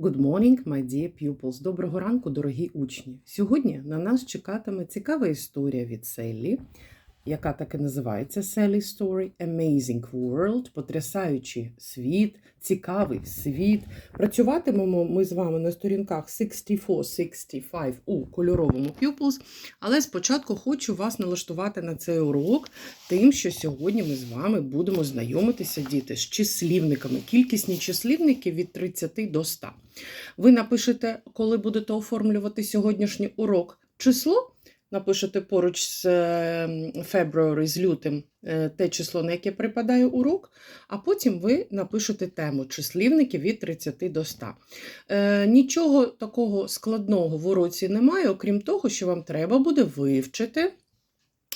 Good morning, my dear pupils. Доброго ранку, дорогі учні. Сьогодні на нас чекатиме цікава історія від Селлі, яка так і називається Sally Story Amazing World, потрясаючий світ, цікавий світ. Працюватимемо ми з вами на сторінках 64-65 у кольоровому Pupils, але спочатку хочу вас налаштувати на цей урок тим, що сьогодні ми з вами будемо знайомитися, діти, з числівниками. Кількісні числівники від 30 до 100. Ви напишете, коли будете оформлювати сьогоднішній урок, число. Напишете поруч з е, February, з лютим е, те число, на яке припадає урок, а потім ви напишете тему числівники від 30 до 100. Е, Нічого такого складного в уроці немає, окрім того, що вам треба буде вивчити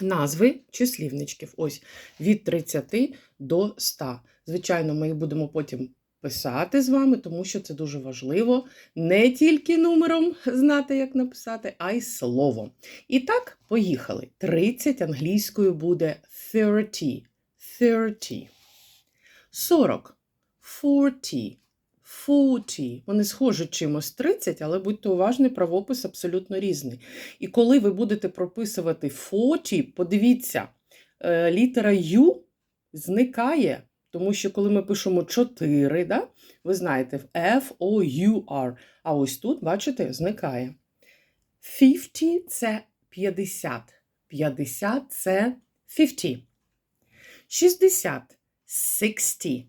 назви числівничків. Ось від 30 до 100. Звичайно, ми їх будемо потім писати з вами, тому що це дуже важливо не тільки номером знати, як написати, а й словом. І так, поїхали. 30 англійською буде 30. 30. 40. 40. 40. Вони схожі чимось 30, але будьте уважні, правопис абсолютно різний. І коли ви будете прописувати 40, подивіться, е, літера U зникає. Тому що коли ми пишемо 4, да, ви знаєте, F-O-U-R, а ось тут, бачите, зникає. 50 – це 50. 50 – це 50. 60 – 60.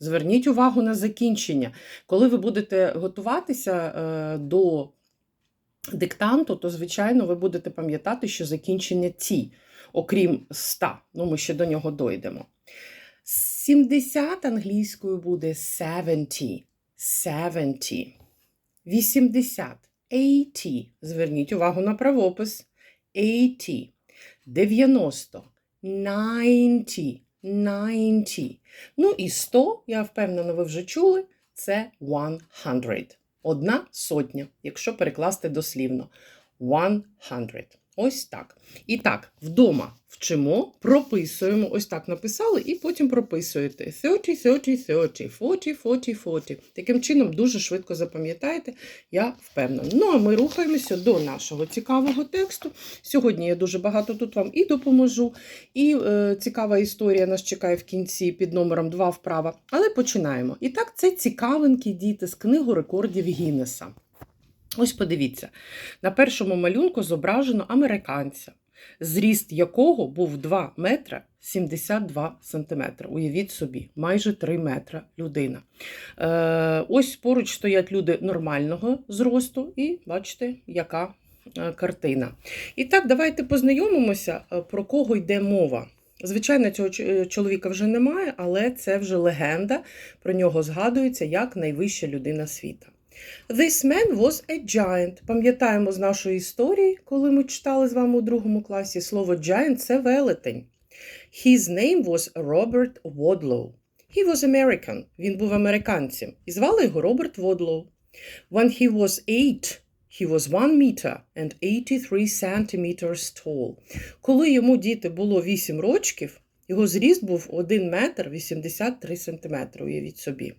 Зверніть увагу на закінчення. Коли ви будете готуватися е, до диктанту, то, звичайно, ви будете пам'ятати, що закінчення ті, окрім 100. Ну, ми ще до нього дойдемо. 70 англійською буде 70. 70. 80. 80. Зверніть увагу на правопис. 80. 90. 90. 90. Ну і 100, я впевнена, ви вже чули, це 100. Одна сотня, якщо перекласти дослівно. 100. Ось так. І так, вдома вчимо, прописуємо, ось так написали, і потім прописуєте 30, 30, 30, 40, 40, 40. Таким чином, дуже швидко запам'ятаєте, я впевнена. Ну, а ми рухаємося до нашого цікавого тексту. Сьогодні я дуже багато тут вам і допоможу, і е, цікава історія нас чекає в кінці під номером 2 вправа. Але починаємо. І так, це цікавинки діти з книгу рекордів Гіннеса. Ось подивіться, на першому малюнку зображено американця, зріст якого був 2 метра 72 сантиметри. Уявіть собі, майже 3 метра людина. Е, Ось поруч стоять люди нормального зросту, і бачите, яка е, картина. І так, давайте познайомимося, е, про кого йде мова. Звичайно, цього чоловіка вже немає, але це вже легенда. Про нього згадується як найвища людина світа. This man was a giant. Пам'ятаємо з нашої історії, коли ми читали з вами у другому класі слово giant це велетень. His name was Robert Wadlow. He was American. Він був американцем. І звали його Роберт Водлоу. When he was eight, he was one meter and 83 centimeters tall. Коли йому діти було 8 рочків, його зріст був 1 метр 83 сантиметри, уявіть собі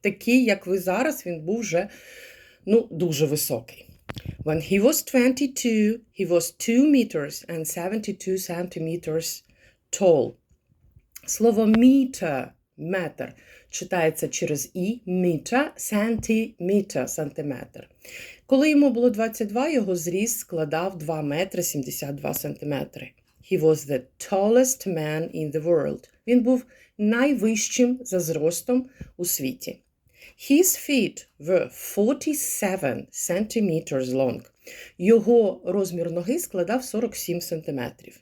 такий, як ви зараз, він був вже ну, дуже високий. When he was 22, he was 2 meters and 72 centimeters tall. Слово meter, метр, читається через і, meter, сантиметр, сантиметр. Коли йому було 22, його зріст складав 2 метри 72 сантиметри. He was the tallest man in the world. Він був найвищим за зростом у світі. His feet were 47 centimeters long. Його розмір ноги складав 47 сантиметрів.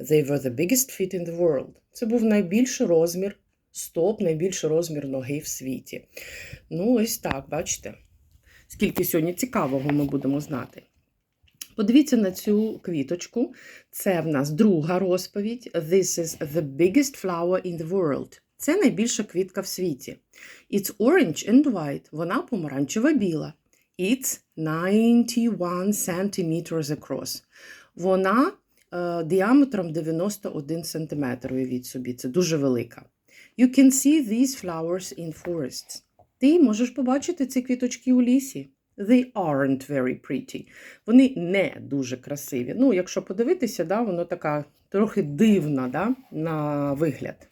They were the biggest feet in the world. Це був найбільший розмір стоп, найбільший розмір ноги в світі. Ну, ось так, бачите? Скільки сьогодні цікавого ми будемо знати. Подивіться на цю квіточку. Це в нас друга розповідь. This is the biggest flower in the world. Це найбільша квітка в світі. It's orange and white. Вона помаранчева біла. It's 91 centimeters across. Вона е, діаметром 91 см. Уявіть собі, це дуже велика. You can see these flowers in forests. Ти можеш побачити ці квіточки у лісі. They aren't very pretty. Вони не дуже красиві. Ну, якщо подивитися, да, воно така трохи дивна да, на вигляд.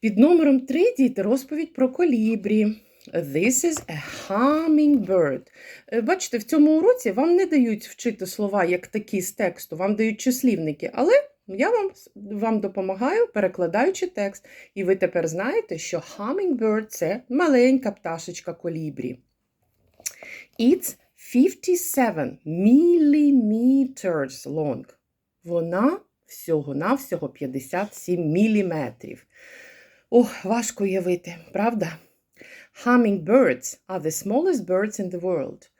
Під номером 3 діти розповідь про колібрі. This is a hummingbird. Е, Бачите, в цьому уроці вам не дають вчити слова як такі з тексту, вам дають числівники, але я вам, вам допомагаю, перекладаючи текст. І ви тепер знаєте, що hummingbird – це маленька пташечка колібрі. It's 57 millimeters long. Вона всього-навсього 57 міліметрів. Ох, важко уявити, правда? Hummingbirds are the smallest birds in the world.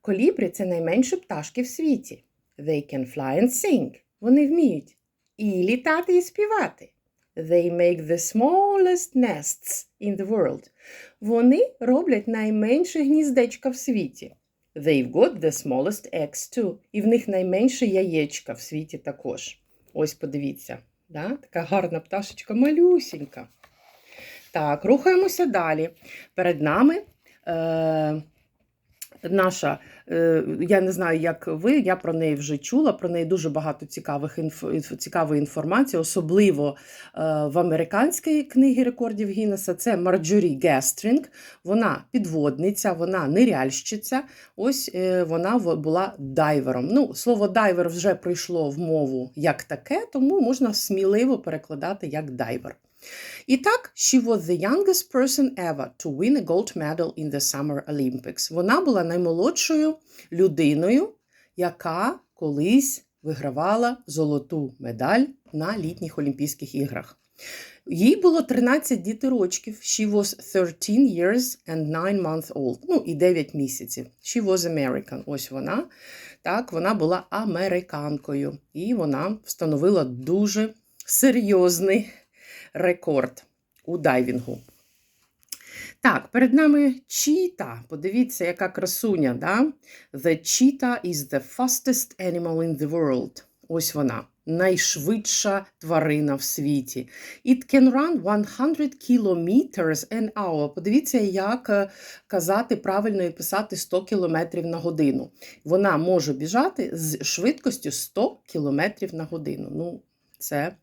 Колібрі – це найменші пташки в світі. They can fly and sing. Вони вміють і літати, і співати. They make the smallest nests in the world. Вони роблять найменше гніздечка в світі. They've got the smallest eggs too. І в них найменше яєчка в світі також. Ось подивіться. Да? Така гарна пташечка, малюсінька. Так, рухаємося далі. Перед нами е, наша, е, я не знаю, як ви, я про неї вже чула, про неї дуже багато цікавих цікавої інформації, особливо е, в американській книгі рекордів Гіннеса. Це Марджорі Гестрінг. Вона підводниця, вона ниряльщиця. Ось е, вона була дайвером. Ну, слово дайвер вже прийшло в мову як таке, тому можна сміливо перекладати як дайвер. І так, she was the youngest person ever to win a gold medal in the Summer Olympics. Вона була наймолодшою людиною, яка колись вигравала золоту медаль на літніх Олімпійських іграх. Їй було 13 дітирочків. She was 13 years and 9 months old. Ну, і 9 місяців. She was American. Ось вона. Так, вона була американкою. І вона встановила дуже серйозний рекорд у дайвінгу. Так, перед нами чіта. Подивіться, яка красуня. Да? The cheetah is the fastest animal in the world. Ось вона. Найшвидша тварина в світі. It can run 100 kilometers an hour. Подивіться, як е, казати правильно і писати 100 км на годину. Вона може біжати з швидкістю 100 км на годину. Ну, це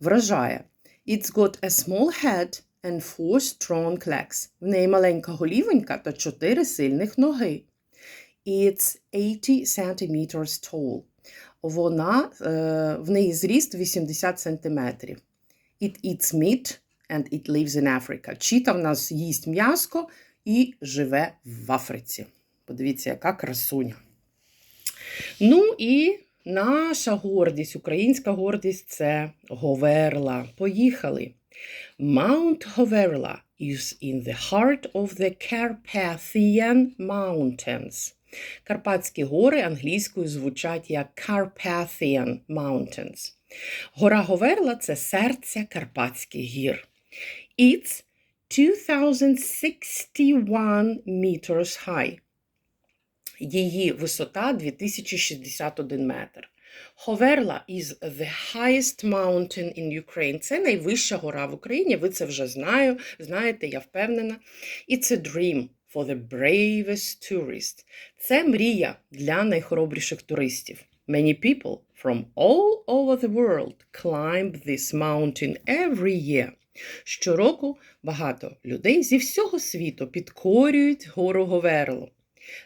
вражає. It's got a small head and four strong legs. В неї маленька голівонька та чотири сильних ноги. It's 80 centimeters tall. Вона, е, в неї зріст 80 сантиметрів. It eats meat and it lives in Africa. Чіта в нас їсть м'яско і живе в Африці. Подивіться, яка красуня. Ну і наша гордість, українська гордість це Говерла. Поїхали. Mount Hoverla is in the heart of the Carpathian Mountains. Карпатські гори англійською звучать як Carpathian Mountains. Гора Говерла це серце Карпатських гір. It's 2061 meters high. Її висота 2061 метр. Ховерла is the highest mountain in Ukraine. Це найвища гора в Україні. Ви це вже знаю, знаєте, я впевнена. It's a dream for the bravest tourist. Це мрія для найхоробріших туристів. Many people from all over the world climb this mountain every year. Щороку багато людей зі всього світу підкорюють гору Говерлу.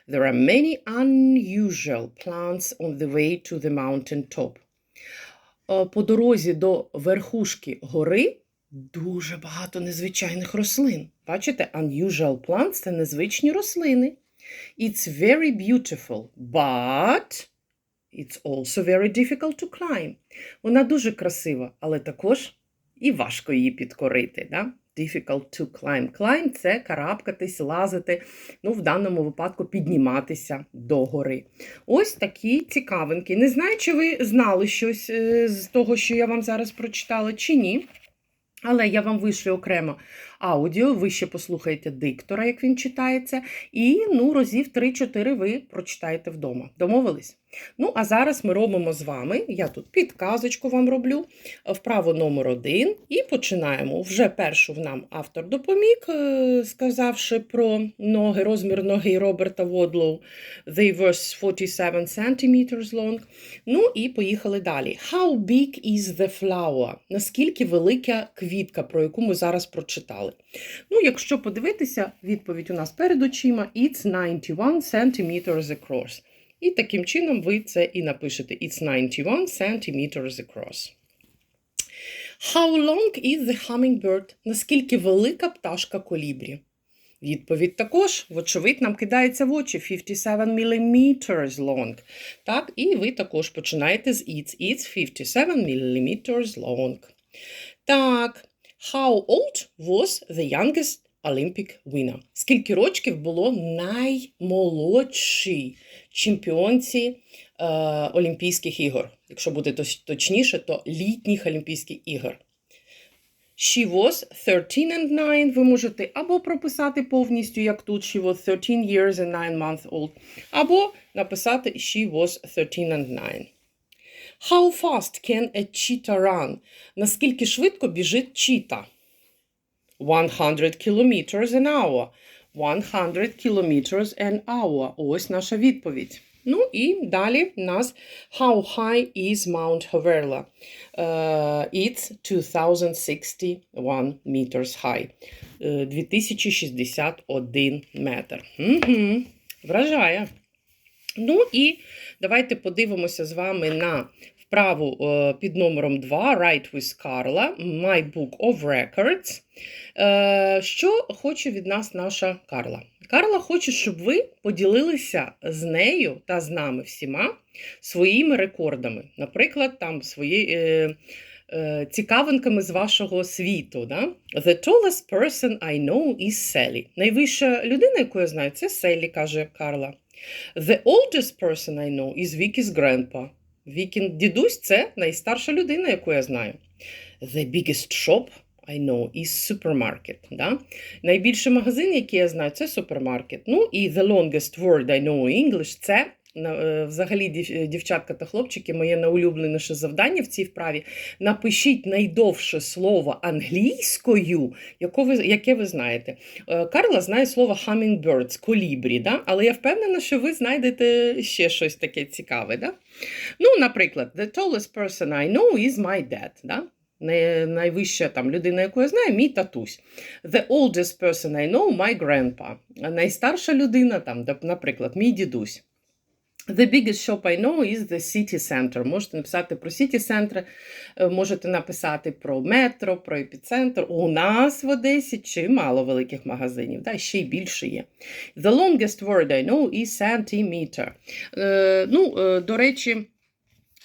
There are many unusual plants on the way to the mountain top. Е, По дорозі до верхушки гори дуже багато незвичайних рослин. Бачите, unusual plants – це незвичні рослини. It's very beautiful, but it's also very difficult to climb. Вона дуже красива, але також і важко її підкорити. Да? Difficult to climb. Climb – це карабкатись, лазити, ну, в даному випадку підніматися до гори. Ось такі цікавинки. Не знаю, чи ви знали щось е, з того, що я вам зараз прочитала, чи ні. Але я вам вишлю окремо аудіо, ви ще послухаєте диктора, як він читається, і ну, разів 3-4 ви прочитаєте вдома. Домовились? Ну, а зараз ми робимо з вами, я тут підказочку вам роблю, вправо номер один, і починаємо. Вже першу нам автор допоміг, е, сказавши про ноги, розмір ноги Роберта Водлоу. They were 47 centimeters long. Ну і поїхали далі. How big is the flower? Наскільки велика квітка, про яку ми зараз прочитали? Ну, якщо подивитися, відповідь у нас перед очима: It's 91 centimeters across. І таким чином ви це і напишете. It's 91 centimeters across. How long is the hummingbird? Наскільки велика пташка колібрі? Відповідь також, вочевидь, нам кидається в очі 57 millimeters long. Так, і ви також починаєте з it's. It's 57 millimeters long. Так, how old was the youngest Olympic winner? Скільки рочків було наймолодшій чемпіонці е, Олімпійських ігор? Якщо буде точніше, то літніх Олімпійських ігор. She was 13 and 9. Ви можете або прописати повністю, як тут she was 13 years and 9 months old, або написати she was 13 and 9. How fast can a cheetah run? Наскільки швидко біжить чіта? 100 kilometers an hour. 100 kilometers an hour. Ось наша відповідь. Ну і далі в нас How high is Mount Haverla? Uh, it's 2061 meters high. Е, 2061 метр. Угу. Вражає. Ну і давайте подивимося з вами на вправу е, під номером 2 Write with Carla, My Book of Records. Е, Що хоче від нас наша Карла? Карла хоче, щоб ви поділилися з нею та з нами всіма своїми рекордами. Наприклад, там свої. Е, е, Цікавинками з вашого світу. Да? The tallest person I know is Sally. Найвища людина, яку я знаю, це Селлі, каже Карла. The oldest person I know is Vicky's grandpa. Вікін дідусь це найстарша людина, яку я знаю. The biggest shop I know is supermarket. Да? Найбільший магазин, який я знаю, це супермаркет. Ну і the longest word I know in English це взагалі дівчатка та хлопчики, моє найулюбленіше завдання в цій вправі. Напишіть найдовше слово англійською, яке ви знаєте. Е, Карла знає слово hummingbirds, колібрі, да? але я впевнена, що ви знайдете ще щось таке цікаве. Да? Ну, наприклад, the tallest person I know is my dad. Да? Найвища там людина, яку я знаю, мій татусь. The oldest person I know, my grandpa. Найстарша людина, там, наприклад, мій дідусь. The biggest shop I know is the city center. Можете написати про city center, е, можете написати про метро, про епіцентр. У нас в Одесі чимало великих магазинів, да, ще й більше є. The longest word I know is centimeter. Е, ну, е, до речі,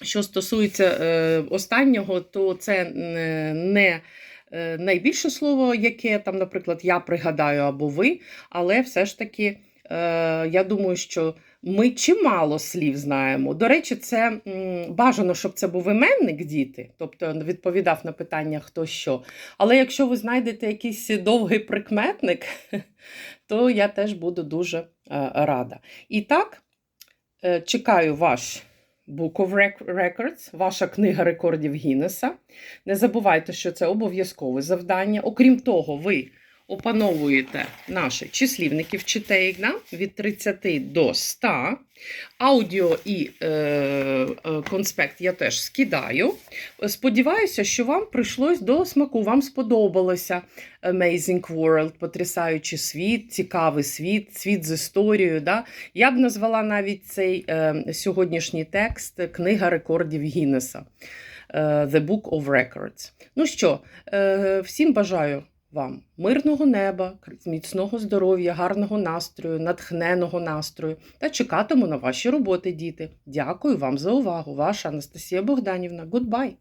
що стосується е, останнього, то це е, не е, найбільше слово, яке там, наприклад, я пригадаю або ви, але все ж таки, е, я думаю, що ми чимало слів знаємо. До речі, це бажано, щоб це був іменник діти, тобто відповідав на питання хто що. Але якщо ви знайдете якийсь довгий прикметник, то я теж буду дуже е, рада. І так, е, чекаю ваш Book of Records, ваша книга рекордів Гіннеса. Не забувайте, що це обов'язкове завдання. Окрім того, ви опановуєте наші числівники, вчите їх да? від 30 до 100. Аудіо і е, е, конспект я теж скидаю. Сподіваюся, що вам прийшлось до смаку, вам сподобалося Amazing World, потрясаючий світ, цікавий світ, світ з історією. Да? Я б назвала навіть цей е, сьогоднішній текст Книга рекордів Гіннеса. е, The Book of Records. Ну що, е, всім бажаю вам мирного неба, міцного здоров'я, гарного настрою, натхненого настрою та чекатиму на ваші роботи, діти. Дякую вам за увагу. Ваша Анастасія Богданівна. Goodbye!